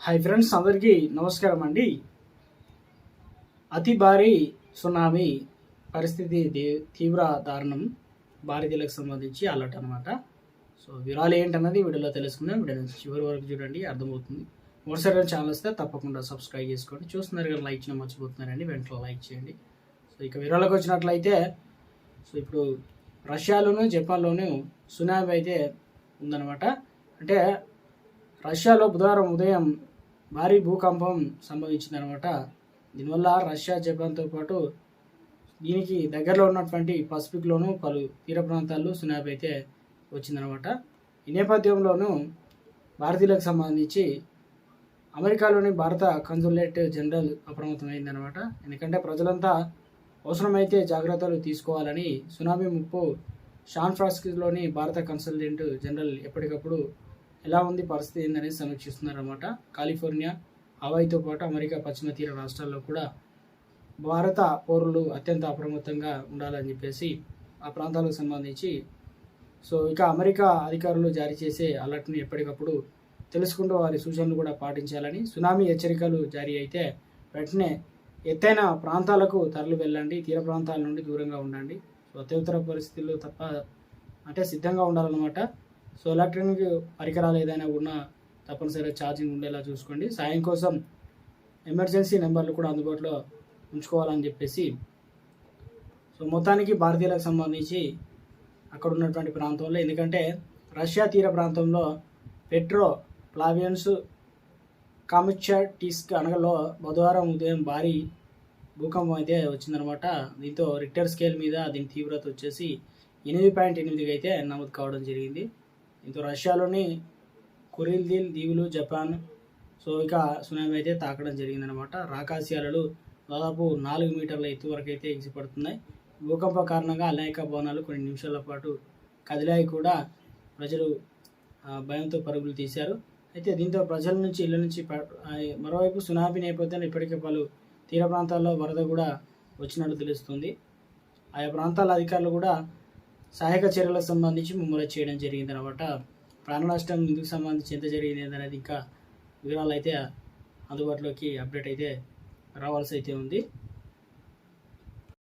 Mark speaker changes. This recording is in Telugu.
Speaker 1: హాయ్ ఫ్రెండ్స్ అందరికీ నమస్కారం అండి. అతి భారీ సునామీ పరిస్థితి దే- తీవ్ర దారుణం భారతీయులకు సంబంధించి అలర్ట్ అనమాట సో వివరాలు ఏంటన్నది వీడియోలో తెలుసుకుందాం. వీడియో చివరి వరకు చూడండి అర్థమవుతుంది. మొదటిసారి ఛానల్ వస్తే తప్పకుండా సబ్స్క్రైబ్ చేసుకోండి. చూస్తున్నారు కదా లైక్ చేయడం మర్చిపోతున్నారండి వెంటనే లైక్ చేయండి. సో ఇక వివరాలకు వచ్చినట్లయితే సో ఇప్పుడు రష్యాలోను జపాన్లోను సునామీ అయితే ఉందన్నమాట. అంటే రష్యాలో బుధవారం ఉదయం భారీ భూకంపం సంభవించిందనమాట దీనివల్ల రష్యా జపాన్తో పాటు దీనికి దగ్గరలో ఉన్నటువంటి పసిఫిక్లోను పలు తీర ప్రాంతాల్లో సునామీ అయితే వచ్చిందనమాట ఈ నేపథ్యంలోనూ భారతీయులకు సంబంధించి అమెరికాలోని భారత కన్సులేట్ జనరల్ అప్రమత్తమైందనమాట ఎందుకంటే ప్రజలంతా అవసరమైతే జాగ్రత్తలు తీసుకోవాలని సునామీ ముప్పు షాన్ ఫ్రాన్సిస్కోలోని భారత కన్సల్టెంట్ జనరల్ ఎప్పటికప్పుడు ఎలా ఉంది పరిస్థితి ఏందనేది సమీక్షిస్తున్నారన్నమాట. కాలిఫోర్నియా హవాయితో పాటు అమెరికా పశ్చిమ తీర రాష్ట్రాల్లో కూడా భారత పౌరులు అత్యంత అప్రమత్తంగా ఉండాలని చెప్పేసి ఆ ప్రాంతాలకు సంబంధించి సో ఇక అమెరికా అధికారులు జారీ చేసే అలర్ట్ని ఎప్పటికప్పుడు తెలుసుకుంటూ వారి సూచనలు కూడా పాటించాలని సునామీ హెచ్చరికలు జారీ అయితే వెంటనే ఎత్తైన ప్రాంతాలకు తరలి వెళ్ళండి తీర ప్రాంతాల నుండి దూరంగా ఉండండి. సో అత్యవసర పరిస్థితుల్లో తప్ప అంటే సిద్ధంగా ఉండాలన్నమాట. సో ఎలక్ట్రానిక్ పరికరాలు ఏదైనా ఉన్నా తప్పనిసరిగా ఛార్జింగ్ ఉండేలా చూసుకోండి. సాయం కోసం ఎమర్జెన్సీ నెంబర్లు కూడా అందుబాటులో ఉంచుకోవాలని చెప్పేసి సో మొత్తానికి భారతీయులకు సంబంధించి అక్కడ ఉన్నటువంటి ప్రాంతంలో ఎందుకంటే రష్యా తీర ప్రాంతంలో పెట్రో ప్లావియన్స్ కామిచ్చాటిస్క్ అనగలో బుధవారం ఉదయం భారీ భూకంపం అయితే వచ్చిందనమాట దీంతో రిక్టర్ స్కేల్ మీద దీని తీవ్రత వచ్చేసి ఎనిమిది పాయింట్ ఎనిమిదికి అయితే నమోదు కావడం జరిగింది. దీంతో రష్యాలోని కురిల్దిల్ దీవులు జపాన్. సో ఇక సునామీ అయితే తాకడం జరిగిందనమాట. రాకాశయాలు దాదాపు నాలుగు మీటర్ల ఎత్తు వరకు అయితే ఎగిసిపడుతున్నాయి. భూకంప కారణంగా అనేక భవనాలు కొన్ని నిమిషాల పాటు కదిలాయి కూడా ప్రజలు భయంతో పరుగులు తీశారు. అయితే దీంతో ప్రజల నుంచి ఇళ్ళ నుంచి మరోవైపు సునామీ నేపథ్యంలో ఇప్పటికే పలు తీర ప్రాంతాల్లో వరద కూడా వచ్చినట్టు తెలుస్తుంది. ఆయా ప్రాంతాల అధికారులు కూడా సహాయక చర్యలకు సంబంధించి ముమ్మరం చేయడం జరిగింది అనమాట ప్రాణ నష్టం ఇందుకు సంబంధించి ఎంత జరిగింది అనేది ఇంకా వివరాలు అయితే అందుబాటులోకి అప్డేట్ అయితే రావాల్సి అయితే ఉంది.